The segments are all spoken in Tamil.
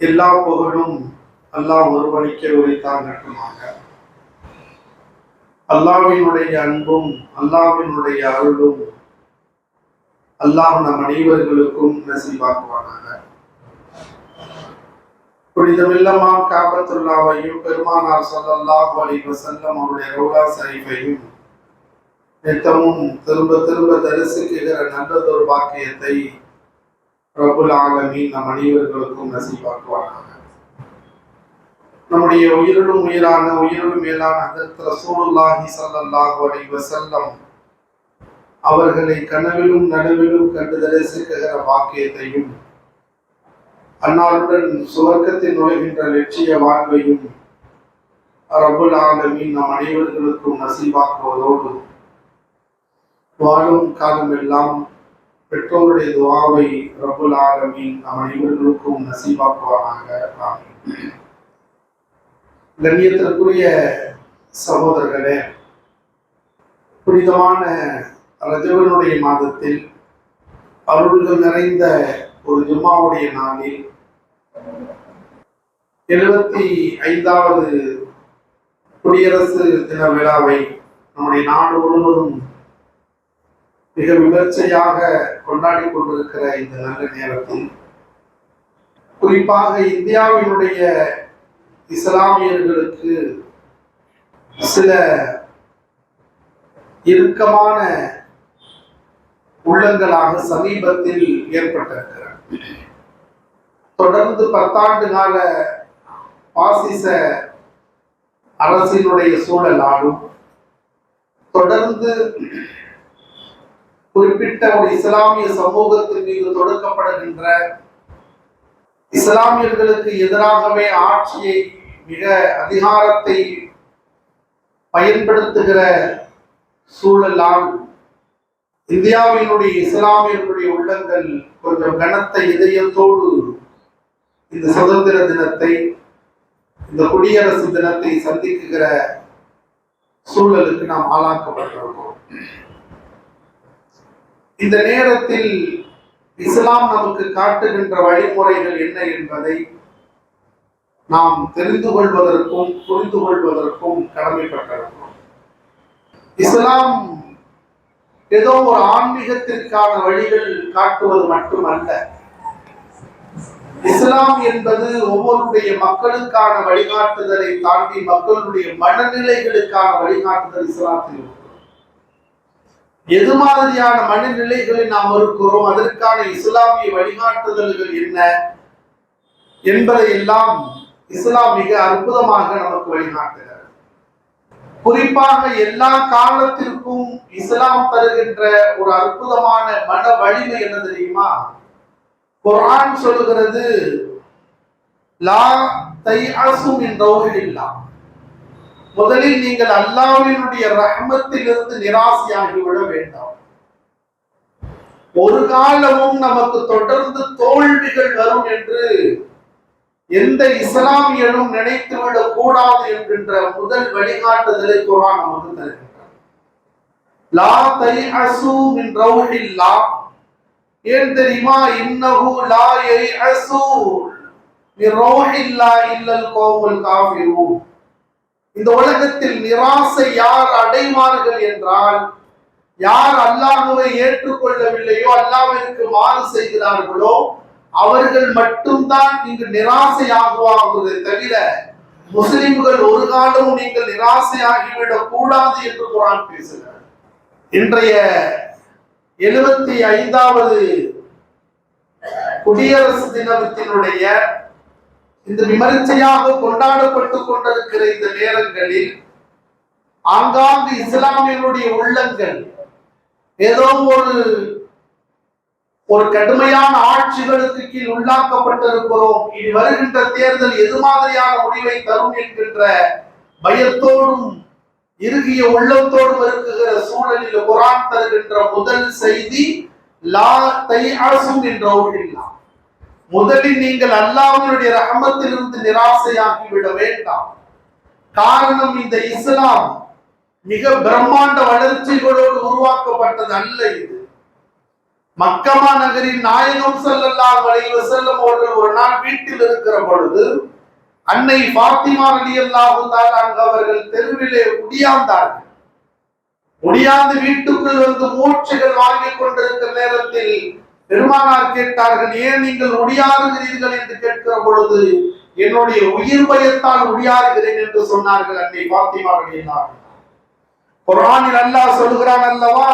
எல்லா புகழும் அல்லாஹ் ஒருவனுக்கே உரைத்தான் மட்டுமாக அல்லாவினுடைய அன்பும் அல்லாவினுடைய அருளும் அல்லாஹ் நம் அனைவர்களுக்கும் நசிவாக்குவானாக புனிதமில்லமா காபத்துல்லாவையும் பெருமானார் ஸல்லல்லாஹு அலைஹி வஸல்லம் அவருடைய ரவுலா ஷரீஃபையும் நித்தமும் திரும்ப திரும்ப தரிசிக்கிற நல்லதொரு பாக்கியத்தை ரபுல் ஆலமீன் நம் அனைவர்களுக்கும் நசீவாக்குவார்கள் நம்முடைய உயிரிலும் உயிரான உயிரிலும் மேலான அதற்கு ரசூலுல்லாஹி ஸல்லல்லாஹு அலைஹி வஸல்லம் அவர்களை கனவிலும் நனவிலும் கண்டு தரிசிக்கிற வாக்கியத்தையும் அன்னாருடன் சுவர்க்கத்தில் நுழைகின்ற லட்சிய வாழ்வையும் ரபுல் ஆலமின் நம் அனைவர்களுக்கும் நசீவாக்குவதோடு வாழும் காலமெல்லாம் பெற்றோருடைய துவாவை ரபுல் ஆலமின் நம் அனைவர்களுக்கும் நசீவாக்குவானாக கண்ணியத்திற்குரிய சகோதரர்களே புனிதமான ரஜவனுடைய மாதத்தில் அருள்கள் நிறைந்த ஒரு ஜும்மாவுடைய நாளில் எழுபத்தி ஐந்தாவது குடியரசு தின விழாவை நம்முடைய நாடு முழுவதும் மிக விமர்சையாக கொண்டாடி கொண்டிருக்கிற இந்த நல்ல நேரத்தில் குறிப்பாக இந்தியாவினுடைய இஸ்லாமியர்களுக்கு சில இறுக்கமான உள்ளங்களாக சமீபத்தில் ஏற்பட்டிருக்கிறார் தொடர்ந்து பத்தாண்டு கால பாசிச அரசினுடைய சூழலாலும் தொடர்ந்து குறிப்பிட்ட ஒரு இஸ்லாமிய சமூகத்தின் மீது தொடுக்கப்படுகின்ற இஸ்லாமியர்களுக்கு எதிராகவே ஆட்சியை மிக அதிகாரத்தை பயன்படுத்துகிற சூழலால் இந்தியாவினுடைய இஸ்லாமியர்களுடைய உள்ளங்கள் கொஞ்சம் கனத்த இதயத்தோடு இந்த சுதந்திர தினத்தை இந்த குடியரசு தினத்தை சந்திக்குகிற சூழலுக்கு நாம் ஆளாக்கப்பட்டிருக்கிறோம். இந்த நேரத்தில் இஸ்லாம் நமக்கு காட்டுகின்ற வழிமுறைகள் என்ன என்பதை நாம் தெரிந்து கொள்வதற்கும் புரிந்து கொள்வதற்கும் கடமைப்பட்டிருக்கிறோம். இஸ்லாம் ஏதோ ஒரு ஆன்மீகத்திற்கான வழிகள் காட்டுவது மட்டுமல்ல. இஸ்லாம் என்பது ஒவ்வொருடைய மக்களுக்கான வழிகாட்டுதலை தாண்டி மக்களுடைய மனநிலைகளுக்கான வழிகாட்டுதல் இஸ்லாத்தில் எது மாதிரியான மனநிலைகளை நாம் இருக்கிறோம்? அதற்கான இஸ்லாமிய வழிகாட்டுதல்கள் என்ன? என்பதை எல்லாம் இஸ்லாம் மிக அற்புதமாக நமக்கு வழிகாட்டுகிறது. குறிப்பாக எல்லா காலத்திற்கும் இஸ்லாம் தருகின்ற ஒரு அற்புதமான மன வலிமை என்ன தெரியுமா? குரான் சொல்லுகிறது லா தைஅசு மின் ரௌஹில்லா முதலில் நீங்கள் அல்லாவினுடைய ரஹமத்திலிருந்து நிராசையாகி விட வேண்டாம். ஒரு காலமும் நமக்கு தொடர்ந்து தோல்விகள் வரும் என்று எந்த இஸ்லாமியனும் நினைத்துவிடக் கூடாது என்கின்ற முதல் வழிகாட்டுதலை குரான் நமக்கு தருகின்றார் லா தைஅசு மின் ரௌஹில்லா. ஏன் தெரியுமா? இன்னஹு லா யைஅசு மின் ரௌஹில்லா இல்லல் கோவல் காஃபிரூன். இந்த உலகத்தில் நிராசை யார் அடைவார்கள் என்றால் யார் அல்லாஹுவை ஏற்றுக்கொள்ளவில்லையோ அல்லாஹ்விற்கு மாறு செய்கிறார்களோ அவர்கள் மட்டும்தான் இங்கு நிராசையாகுவார்களே தவிர முஸ்லிம்கள் ஒரு காலமும் நீங்கள் நிராசையாகிவிடக் கூடாது என்று குரான் பேசுகிறார். இன்றைய எழுபத்தி ஐந்தாவது குடியரசு தினத்தினுடைய இந்த விமர்சையாக கொண்டாடப்பட்டு கொண்டிருக்கிற இந்த நேரங்களில் ஆங்காங்கு இஸ்லாமியனுடைய உள்ளங்கள் ஏதோ ஒரு ஒரு கடுமையான ஆட்சிகளுக்கு கீழ் உள்ளாக்கப்பட்டிருக்கிறோம். இனி வருகின்ற தேர்தல் எது மாதிரியான முடிவை தரும் என்கின்ற பயத்தோடும் இறுகிய உள்ளத்தோடும் இருக்குகிற சூழலில் குரான் தருகின்ற முதல் செய்தி லா தைஅசும் என்ற ஒன்றில்லா முதலில் நீங்கள் அல்லாஹ்வினுடைய ரஹமத்திலிருந்து நிராசையாகி விட வேண்டாம். காரணம் இந்த இஸ்லாம் மிக பிரம்மாண்ட வளர்ச்சிகளோடு உருவாக்கப்பட்டது அல்ல இது. மக்கமா நகரின் நாயகம் ஸல்லல்லாஹு அலைஹி செல்லும் அவர்கள் ஒரு நாள் வீட்டில் இருக்கிற பொழுது அன்னை பாத்திமா ரலியல்லாஹு தஆலா அங்கு அவர்கள் தெருவிலே முடியாந்தார்கள் முடியாந்து வீட்டுக்குள் வந்து மூச்சுகள் வாங்கிக் கொண்டிருக்கிற நேரத்தில் பெருமானார் கேட்டார்கள் ஏன் நீங்கள் ஒடியாறுகிறீர்கள் என்று கேட்கிற பொழுது என்னுடைய உயிர் பயத்தால் ஒடியாறுகிறேன் என்று சொன்னார்கள் அன்னை பாத்திமா ரலியல்லாஹு குரானில் அல்லாஹ் சொல்கிறான் அல்லவா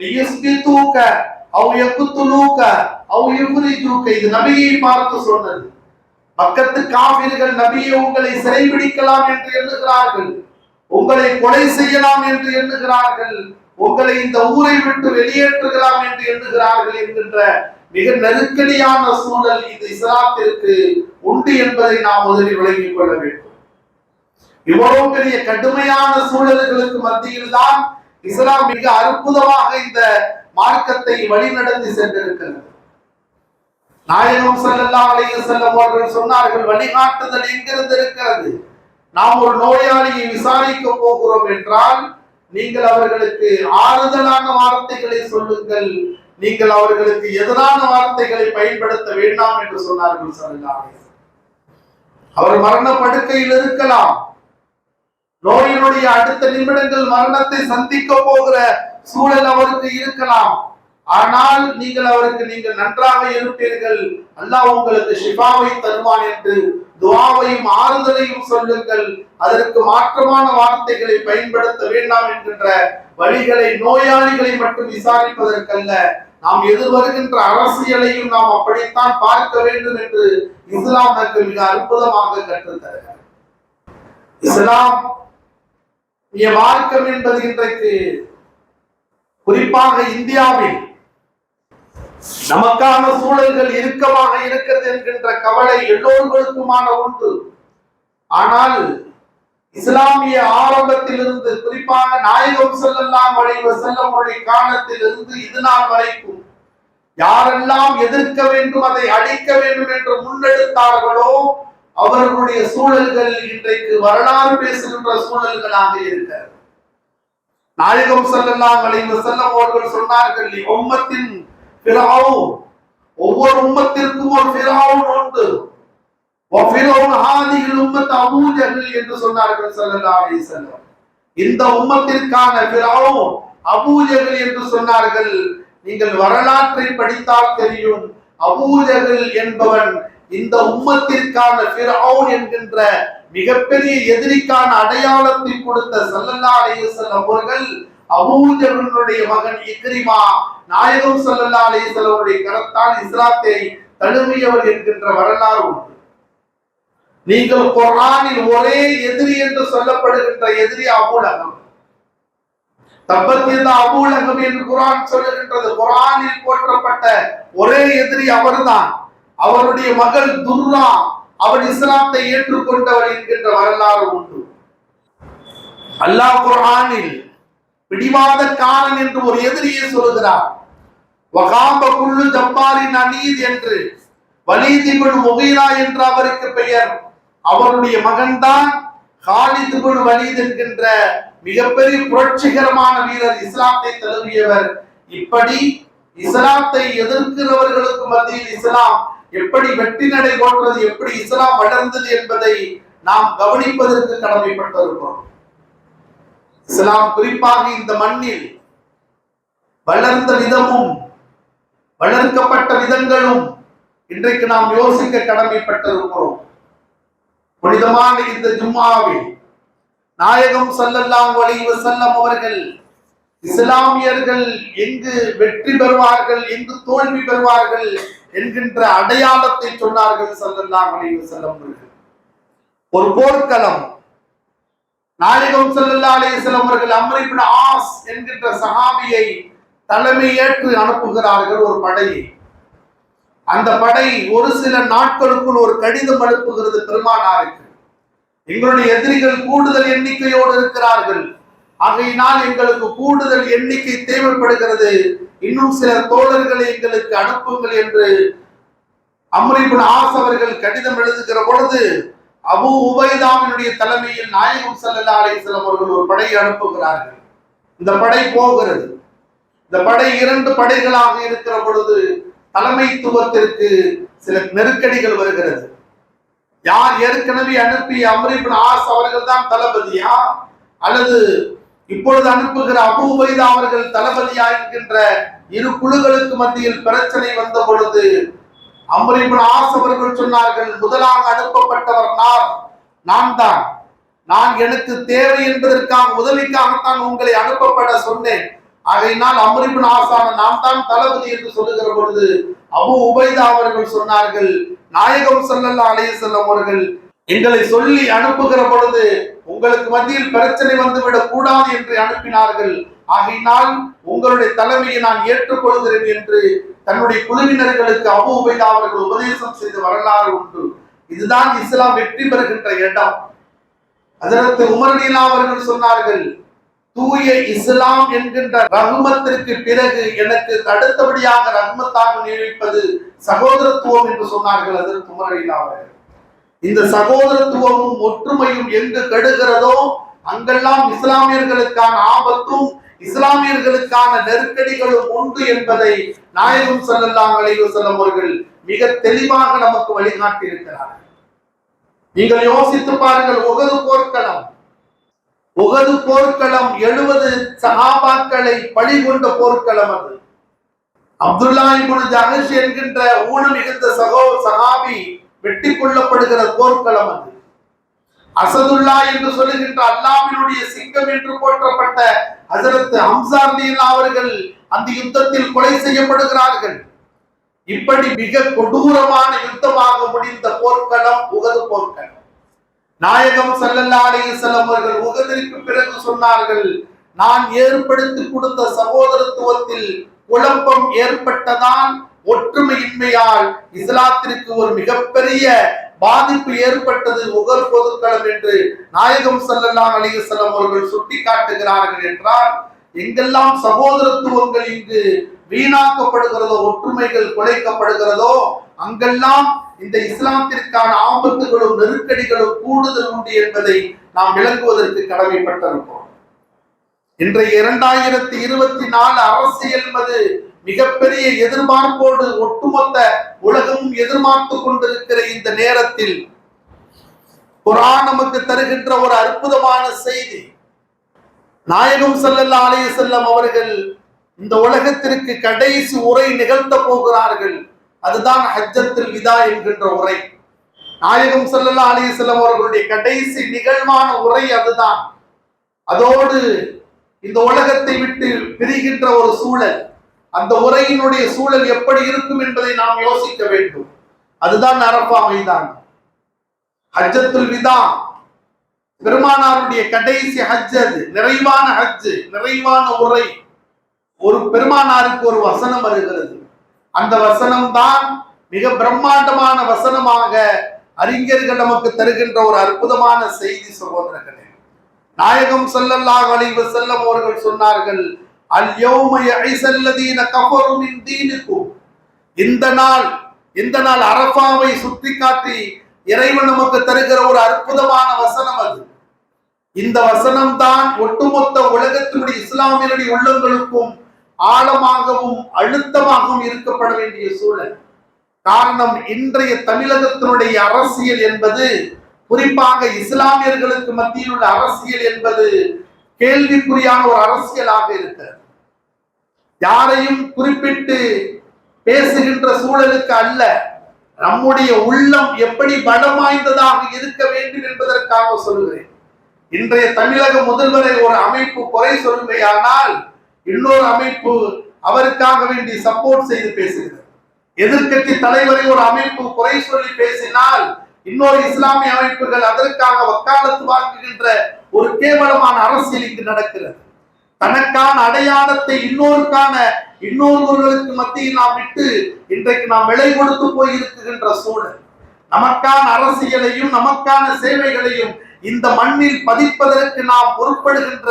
லியஸ்பிதூக அவ் யக்துலூக அவ் தூக்க இது நபியை பார்த்து சொன்னது. பக்கத்து காவிர்கள் நபியை உங்களை சிறைபிடிக்கலாம் என்று எண்ணுகிறார்கள் உங்களை கொலை செய்யலாம் என்று எண்ணுகிறார்கள். உங்களை இந்த ஊரை விட்டு வெளியேற்றுகலாம் என்று எண்ணுகிறார்கள் என்கின்ற மிக நெருக்கடியான சூழல் இந்த இஸ்லாத்திற்கு உண்டு என்பதை நாம் முதலில் விளங்கிக் கொள்ள வேண்டும். இவ்வளவு பெரிய கடுமையான சூழல்களுக்கு மத்தியில் தான் இஸ்லாம் மிக அற்புதமாக இந்த மார்க்கத்தை வழிநடத்தி சென்றிருக்கிறது. நாயகம் செல்லல்லா அலைஹி செல்ல அவர்கள் சொன்னார்கள் வழிகாட்டுதல் எங்கிருந்து இருக்கிறது நாம் ஒரு நோயாளியை விசாரிக்க போகிறோம் என்றால் நீங்கள் அவர்களுக்கு ஆறுதலான வார்த்தைகளை சொல்லுங்கள். நீங்கள் அவர்களுக்கு எதிரான வார்த்தைகளை பயன்படுத்த வேண்டாம் என்று சொன்னார்கள் அவர் மரண படுக்கையில் இருக்கலாம். நோயினுடைய அடுத்த நிமிடங்கள் மரணத்தை சந்திக்க போகிற சூழல் அவருக்கு இருக்கலாம். ஆனால் நீங்கள் அவருக்கு நீங்கள் நன்றாக இருப்பீர்கள். அல்லாஹ் உங்களுக்கு சிபாவை தருவான் என்று துவாவையும் ஆறுதலையும் சொல்லுங்கள். அதற்கு மாற்றமான வார்த்தைகளை பயன்படுத்த வேண்டாம் என்கின்ற வழிகளை நோயாளிகளை மட்டும் விசாரிப்பதற்கல்ல. நாம் எதிர்வருகின்ற அரசியலையும் நாம் அப்படித்தான் பார்க்க வேண்டும் என்று இஸ்லாம் நமக்கு மிக அற்புதமாக கற்றுத்தருகிறார் இஸ்லாம் மார்க்கம் என்பது இன்றைக்கு குறிப்பாக இந்தியாவில் நமக்கான சூழல்கள் இறுக்கமாக இருக்கிறது என்கின்ற கவலை எல்லோர்களுக்குமான ஒன்று ஆனால் இஸ்லாமிய ஆரம்பத்திலிருந்து குறிப்பாக நாயகம் ஸல்லல்லாஹு அலைஹி வஸல்லமுடைய காலத்திலிருந்து இது நாள் வரைக்கும் யாரெல்லாம் எதிர்க்க வேண்டும் அதை அழிக்க வேண்டும் என்று முன்னெடுத்தார்களோ அவர்களுடைய சூழல்கள் இன்றைக்கு வரலாறு பேசுகின்ற சூழல்களாக இருக்கிறது நாயகம் ஸல்லல்லாஹு வழிவ செல்லம் அவர்கள் சொன்னார்கள் உம்மத்தின் ஃபிரௌன் ஒவ்வொரு உம்மத்திற்கும் ஒரு ஃபிரௌன் உண்டு வஃபிரௌன் ஹாதிஹில் உம்மத் அபூ என்று சொன்னார்கள் ஸல்லல்லாஹு அலைஹி வஸல்லம் இந்த உம்மத்திற்கான பிராவும் அபூ என்று சொன்னார்கள் நீங்கள் வரலாற்றை படித்தால் தெரியும் அபூ என்பவன் இந்த உம்மத்திற்கான ஃபிரௌன் என்கின்ற மிகப்பெரிய எதிரிக்கான அடையாளத்தை கொடுத்த ஸல்லல்லாஹு அலைஹி அவர்கள் அபூஜர்களுடைய மகன் இக்ரிமா நாயகம் சல்லல்லா அலிசல்லவருடைய கரத்தால் இஸ்லாத்தை தழுவியவர் என்கின்ற வரலாறு உண்டு. நீங்கள் குர்ஆனில் ஒரே எதிரி என்று சொல்லப்படுகின்ற எதிரி அபூலகம். தப்பத்தியத அபூலகம் என்று குர்ஆன் சொல்லுகின்றது. குரானில் போற்றப்பட்ட ஒரே எதிரி அவர்தான். அவருடைய மகள் துர்ரா அவன் இஸ்லாத்தை ஏற்றுக்கொண்டவர் என்கின்ற வரலாறு உண்டு. அல்லாஹ் குர்ஆனில் பிடிவாதக்காரன் என்று ஒரு எதிரியை சொல்லுகிறார். வகாம்ப குள்ளு ஜப்பாரின் அனீத் என்று வலீத் முகீரா என்று அவருக்கு பெயர். அவருடைய மகன்தான் ஹாலித் வலீத் என்கின்ற மிகப்பெரிய புரட்சிகரமான வீரர் இஸ்லாத்தை தழுவியவர். இப்படி இஸ்லாத்தை எதிர்க்கிறவர்களுக்கு மத்தியில் இஸ்லாம் எப்படி வெற்றி நடை போன்றது எப்படி இஸ்லாம் வளர்ந்தது என்பதை நாம் கவனிப்பதற்கு கடமைப்பட்டிருக்கிறோம். இஸ்லாம் குறிப்பாக இந்த மண்ணில் வளர்ந்த விதமும் வளர்க்கப்பட்ட விதங்களும் இன்றைக்கு நாம் யோசிக்க கடமைப்பட்டிருக்கிறோம். புனிதமான இந்த ஜும்மாவில் நாயகம் சல்லல்லாம் வலிவு செல்லம் அவர்கள் இஸ்லாமியர்கள் எங்கு வெற்றி பெறுவார்கள் எங்கு தோல்வி பெறுவார்கள் என்கின்ற அடையாளத்தை சொன்னார்கள் சல்லல்லாம் வலிவு செல்லம் அவர்கள். ஒரு போர்க்களம் நாயகம் செல்லல்லா அலைஹி வஸல்லம் அவர்கள் அம்ர் ஆஸ் என்கின்ற சஹாபியை தலைமையேற்று அனுப்புகிறார்கள் ஒரு படையை அந்த படை ஒரு சில நாட்களுக்குள் ஒரு கடிதம் அனுப்புகிறது பெருமானாருக்கு. எங்களுடைய எதிரிகள் கூடுதல் எண்ணிக்கையோடு இருக்கிறார்கள். ஆகையினால் எங்களுக்கு கூடுதல் எண்ணிக்கை தேவைப்படுகிறது. இன்னும் சில தோழர்களை எங்களுக்கு அனுப்புங்கள் என்று அம்ரிபின் ஆஸ் அவர்கள் கடிதம் எழுதுகிற பொழுது அபு உபைதாவினுடைய தலைமையில் நாயகம் ஸல்லல்லாஹு அலிஸ்லாம் அவர்கள் ஒரு படையை அனுப்புகிறார்கள். இந்த படை போகிறது. இந்த படை இரண்டு படைகளாக இருக்கிற பொழுது தலைமைத்துவத்திற்கு சில நெருக்கடிகள் வருகிறது. யார் ஏற்கனவே அனுப்பி அம்ரிபின் ஆஸ் அவர்கள் தான் தளபதியா? அல்லது இப்பொழுது அனுப்புகிற அபு உபைதா அவர்கள் தளபதியா என்கின்ற இரு குழுக்களுக்கு மத்தியில் பிரச்சனை வந்த பொழுது அம்ரிபின் ஆஸ் அவர்கள் சொன்னார்கள் முதலாக அனுப்ப சொன்னார் நான் தான். நான் எனக்கு தேவை என்பதற்காக உதவிக்காகத்தான் உங்களை அனுப்பப்பட சொன்னேன். ஆகையினால் அமரிபின் ஆசான நான் தான் தளபதி என்று சொல்லுகிற பொழுது அபு உபைதா அவர்கள் சொன்னார்கள் நாயகம் ஸல்லல்லாஹு அலைய செல்லம் அவர்கள் எங்களை சொல்லி அனுப்புகிற பொழுது உங்களுக்கு மத்தியில் பிரச்சனை வந்துவிடக் கூடாது என்று அனுப்பினார்கள். ஆகையினால் உங்களுடைய தலைமையை நான் ஏற்றுக்கொள்கிறேன் என்று தன்னுடைய குழுவினர்களுக்கு அபு உபைதா அவர்கள் உபதேசம் செய்த வரலாறு உண்டு. இதுதான் இஸ்லாம் வெற்றி பெறுகின்ற இடம். அதற்கு உமரணிலா அவர்கள் சொன்னார்கள் தூய இஸ்லாம் என்கின்ற ரகுமத்திற்கு பிறகு எனக்கு அடுத்தபடியாக ரகுமத்தாக நியமிப்பது சகோதரத்துவம் என்று சொன்னார்கள் அதற்கு உமரணிலா அவர்கள். இந்த சகோதரத்துவமும் ஒற்றுமையும் எங்கு கெடுகிறதோ அங்கெல்லாம் இஸ்லாமியர்களுக்கான ஆபத்தும் இஸ்லாமியர்களுக்கான நெருக்கடிகளும் உண்டு என்பதை நாயகம் ஸல்லல்லாஹு அலைவு செல்லும் அவர்கள் மிக தெளிவாக நமக்கு வழிகாட்டி இருக்கிறார்கள் நீங்கள் யோசித்து பாருங்கள் உகது போர்க்களம். உகது போர்க்களம் எழுபது சகாபாக்களை பழி கொண்ட போர்க்களம் அது. அப்துல்லா இப்பொழுது ஜஹஷ் என்கின்ற ஊனம் மிகுந்த சகோ சகாபி வெட்டி கொள்ளப்படுகிற போர்க்களம் அது. அசதுல்லா என்று சொல்லுகின்ற அல்லாவினுடைய சிங்கம் என்று போற்றப்பட்ட ஹசரத் ஹம்சார் அவர்கள் அந்த யுத்தத்தில் கொலை செய்யப்படுகிறார்கள். இப்படி மிக கொடூரமான யுத்தமாக முடிந்த போர்க்களம் உகது போர்க்களம். நாயகம் ஸல்லல்லாஹு அலைஹி அவர்கள் உகதிற்கு பிறகு சொன்னார்கள் நான் ஏற்படுத்தி கொடுத்த சகோதரத்துவத்தில் குழப்பம் ஏற்பட்டதான் ஒற்றுமையின்மையால் இஸ்லாத்திற்கு ஒரு மிகப்பெரிய பாதிப்பு ஏற்பட்டது உகர் பொதுக்களம் என்று நாயகம் ஸல்லல்லாஹு அலைஹி வஸல்லம் அவர்கள் சுட்டி காட்டுகிறார்கள் என்றால் எங்கெல்லாம் சகோதரத்துவங்கள் இங்கு வீணாக்கப்படுகிறதோ ஒற்றுமைகள் குலைக்கப்படுகிறதோ அங்கெல்லாம் இந்த இஸ்லாத்திற்கான ஆபத்துகளும் நெருக்கடிகளும் கூடுதல் உண்டு என்பதை நாம் விளங்குவதற்கு கடமைப்பட்டிருக்கிறோம் இன்றைய இரண்டாயிரத்தி இருபத்தி நாலு அரசியல் என்பது மிகப்பெரிய எதிர்பார்ப்போடு ஒட்டுமொத்த உலகமும் எதிர்பார்த்து கொண்டிருக்கிற இந்த நேரத்தில் குரான் நமக்கு தருகின்ற ஒரு அற்புதமான செய்தி. நாயகம் செல்லல்லா அலைஹி செல்லம் அவர்கள் இந்த உலகத்திற்கு கடைசி உரை நிகழ்த்த போகிறார்கள். அதுதான் ஹஜ்ஜத்தில் விதா என்கின்ற உரை. நாயகம் செல்லல்லா அலைஹி செல்லம் அவர்களுடைய கடைசி நிகழ்வான உரை அதுதான். அதோடு இந்த உலகத்தை விட்டு பிரிகின்ற ஒரு சூழல். அந்த உரையினுடைய சூழல் எப்படி இருக்கும் என்பதை நாம் யோசிக்க வேண்டும். அதுதான் அரபா மைதான் ஹஜ்ஜத்துல் விதா. பெருமானாருடைய கடைசி ஹஜ் அது. நிறைவான ஹஜ் நிறைவான உரை. ஒரு பெருமானாருக்கு ஒரு வசனம் வருகிறது. அந்த வசனம் தான் மிக பிரம்மாண்டமான வசனமாக அறிஞர்கள் நமக்கு தருகின்ற ஒரு அற்புதமான செய்தி சகோதரர்களே. நாயகம் ஸல்லல்லாஹு அலைஹி செல்லம் அவர்கள் சொன்னார்கள் அல் ஐசல்லதீன யஇஸல்லதீன கஃபரு இந்த நாள் இந்த நாள் அரபாவை சுற்றி காட்டி இறைவன் நமக்கு தருகிற ஒரு அற்புதமான வசனம் அது. இந்த வசனம் தான் ஒட்டுமொத்த உலகத்தினுடைய இஸ்லாமியனுடைய உள்ளங்களுக்கும் ஆழமாகவும் அழுத்தமாகவும் இருக்கப்பட வேண்டிய சூழல். காரணம் இன்றைய தமிழகத்தினுடைய அரசியல் என்பது குறிப்பாக இஸ்லாமியர்களுக்கு மத்தியில் உள்ள அரசியல் என்பது கேள்விக்குறியான ஒரு அரசியலாக இருக்கிறது. யாரையும் குறிப்பிட்டு பேசுகின்ற சூழலுக்கு அல்ல நம்முடைய உள்ளம் எப்படி பலம் வாய்ந்ததாக இருக்க வேண்டும் என்பதற்காக சொல்கிறேன் இன்றைய தமிழக முதல்வரை ஒரு அமைப்பு குறை சொல்லுமையானால் இன்னொரு அமைப்பு அவருக்காக வேண்டி சப்போர்ட் செய்து பேசுகிறது. எதிர்க்கட்சி தலைவரை ஒரு அமைப்பு குறை சொல்லி பேசினால் இன்னொரு இஸ்லாமிய அமைப்புகள் அதற்காக வக்காலத்து வாங்குகின்ற ஒரு கேவலமான அரசியல் இங்கு நடக்கிறது. தனக்கான அடையாளத்தை இன்னொருக்கான இன்னொருவர்களுக்கு மத்தியில் நாம் விட்டு இன்றைக்கு நாம் விலை கொடுத்து போய் இருக்குகின்ற சூழல். நமக்கான அரசியலையும் நமக்கான சேவைகளையும் இந்த மண்ணில் பதிப்பதற்கு நாம் பொறுப்படுகின்ற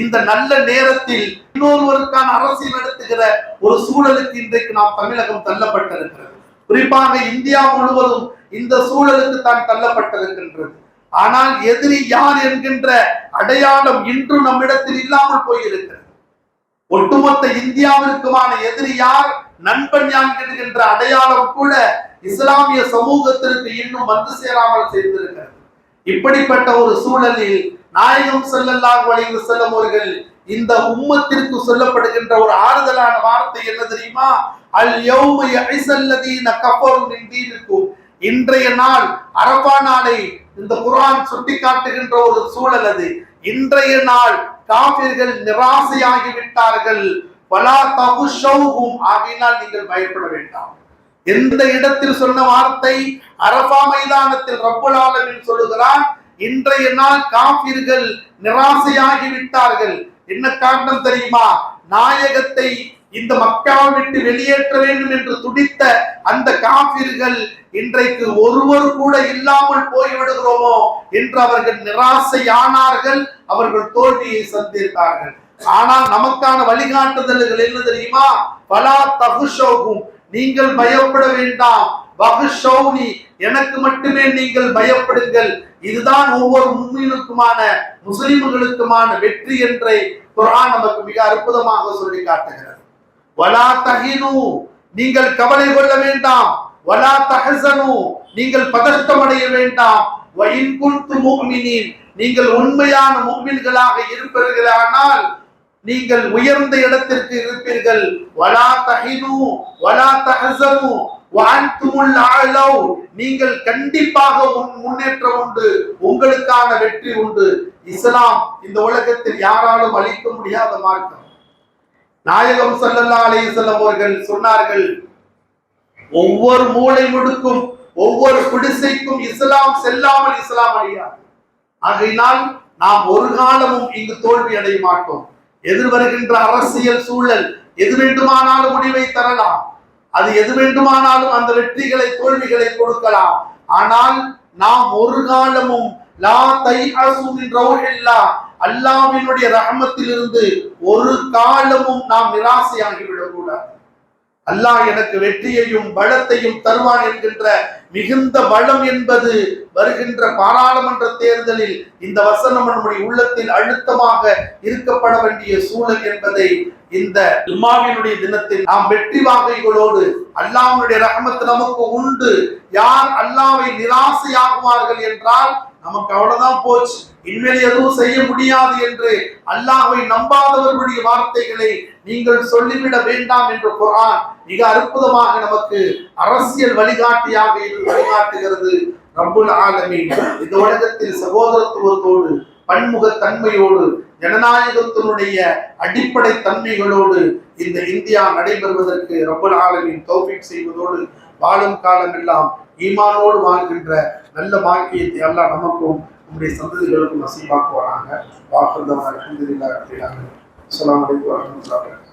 இந்த நல்ல நேரத்தில் இன்னொருவருக்கான அரசியல் நடத்துகிற ஒரு சூழலுக்கு இன்றைக்கு நாம் தமிழகம் தள்ளப்பட்டிருக்கிறது. குறிப்பாக இந்தியா முழுவதும் இந்த சூழலுக்கு தான் தள்ளப்பட்டிருக்கின்றது. ஆனால் எதிரி யார் என்கின்ற அடையாளம் இன்று நம்மிடத்தில் இல்லாமல் போயிருக்கிறது. ஒட்டுமொத்த இந்தியாவிற்குமான எதிரி யார்? நண்பன் யான் என்கின்ற அடையாளம் கூட இஸ்லாமிய சமூகத்திற்கு இன்னும் வந்து சேராமல் செய்திருக்கிறது. இப்படிப்பட்ட ஒரு சூழலில் நாயகம் செல்லல்லா அலைஹி செல்லும் அவர்கள் இந்த உம்மத்திற்கு சொல்லப்படுகின்ற ஒரு ஆறுதலான வார்த்தை என்ன தெரியுமா? அல் யௌம யஹிஸல்லதீன கஃபரு மின் தீனிக்கும் இன்றைய நாள் அரபா நாளை இந்த குரான் சுட்டி காட்டுகின்ற ஒரு சூழல் அது. இன்றைய நாள் காபிர்கள் நிராசையாகி விட்டார்கள். பலா தகுஷவும் ஆகினால் நீங்கள் பயப்பட வேண்டாம். எந்த இடத்தில் சொன்ன வார்த்தை அரபா மைதானத்தில் ரப்புல் ஆலமின் சொல்லுகிறான்? இன்றைய நாள் காபிர்கள் நிராசையாகி விட்டார்கள். என்ன காரணம் தெரியுமா? நாயகத்தை இந்த மக்காவை விட்டு வெளியேற்ற வேண்டும் என்று துடித்த அந்த காபிர்கள் இன்றைக்கு ஒருவர் கூட இல்லாமல் போய்விடுகிறோமோ என்று அவர்கள் நிராசையானார்கள் அவர்கள் தோல்வியை சந்தித்தார்கள். ஆனால் நமக்கான வழிகாட்டுதல்கள் என்ன தெரியுமா? பலா தகுஷோகும் நீங்கள் பயப்பட வேண்டாம் பகுஷௌனி எனக்கு மட்டுமே நீங்கள் பயப்படுங்கள் இதுதான் ஒவ்வொரு முஸ்லிமுக்குமான முஸ்லிம்களுக்குமான வெற்றி என்றை குரான் நமக்கு மிக அற்புதமாக சொல்லி காட்டுகிறது வலா தஹினு நீங்கள் கவலை கொள்ள வேண்டாம். வலா தஹசனு நீங்கள் பதஷ்டம் அடைய வேண்டாம். வயின் குன்து மூமினின் நீங்கள் உண்மையான முஃமின்களாக இருப்பீர்களானால் நீங்கள் உயர்ந்த இடத்திற்கு இருப்பீர்கள். வலா தஹினு வலா தஹசனு நீங்கள் கண்டிப்பாக உன் முன்னேற்றம் உண்டு உங்களுக்கான வெற்றி உண்டு. இஸ்லாம் இந்த உலகத்தில் யாராலும் அழிக்க முடியாத மார்க்கம். நாயகம் ஸல்லல்லாஹு அலைய செல்லம் அவர்கள் சொன்னார்கள் ஒவ்வொரு மூளை முடுக்கும் ஒவ்வொரு குடிசைக்கும் இஸ்லாம் செல்லாமல் இஸ்லாம் அழியாது. ஆகையினால் நாம் ஒரு காலமும் இங்கு தோல்வி அடைய மாட்டோம். எதிர்வருகின்ற அரசியல் சூழல் எது வேண்டுமானாலும் முடிவை தரலாம். அது எது வேண்டுமானாலும் அந்த வெற்றிகளை தோல்விகளை கொடுக்கலாம். ஆனால் நாம் ஒரு காலமும் லா தை ரௌஹில்லா அல்லாவினுடைய ரகமத்திலிருந்து ஒரு காலமும் நாம் நிராசையாகி கூடாது அல்லாஹ் எனக்கு வெற்றியையும் பலத்தையும் தருவான் என்கின்ற மிகுந்த பலம் என்பது வருகின்ற பாராளுமன்ற தேர்தலில் இந்த வசனம் நம்முடைய உள்ளத்தில் அழுத்தமாக இருக்கப்பட வேண்டிய சூழல் என்பதை இந்த இம்மாவினுடைய தினத்தில் நாம் வெற்றி வாகைகளோடு அல்லாஹ்வுடைய ரகமத்து நமக்கு உண்டு. யார் அல்லாவை நிராசையாகுவார்கள் என்றால் நமக்கு அவ்வளவுதான் போச்சு. இனிமேல் எதுவும் செய்ய முடியாது என்று அல்லாஹை நம்பாதவர்களுடைய வார்த்தைகளை நீங்கள் சொல்லிவிட வேண்டாம் என்று குரான் மிக அற்புதமாக நமக்கு அரசியல் வழிகாட்டியாக இது வழிகாட்டுகிறது. ரப்புல் ஆலமின். இந்த உலகத்தில் சகோதரத்துவத்தோடு பன்முகத்தன்மையோடு ஜனநாயகத்தினுடைய அடிப்படை தன்மைகளோடு இந்த இந்தியா நடைபெறுவதற்கு ரப்பல் ஆலமின் தௌஃபீக் செய்வதோடு வாழும் காலமெல்லாம் ஈமானோடு வாழ்கின்ற நல்ல வாழ்க்கையை எல்லாம் நமக்கும் நம்முடைய சந்ததிகளுக்கும் நசீபாக்குவாராங்க வாக்குறதவங்க அலமதுல்லா அப்படின்னாங்க அஸ்ஸலாமு அலைக்கும் வரஹ்மத்துல்லாஹி வபரகாத்துஹு.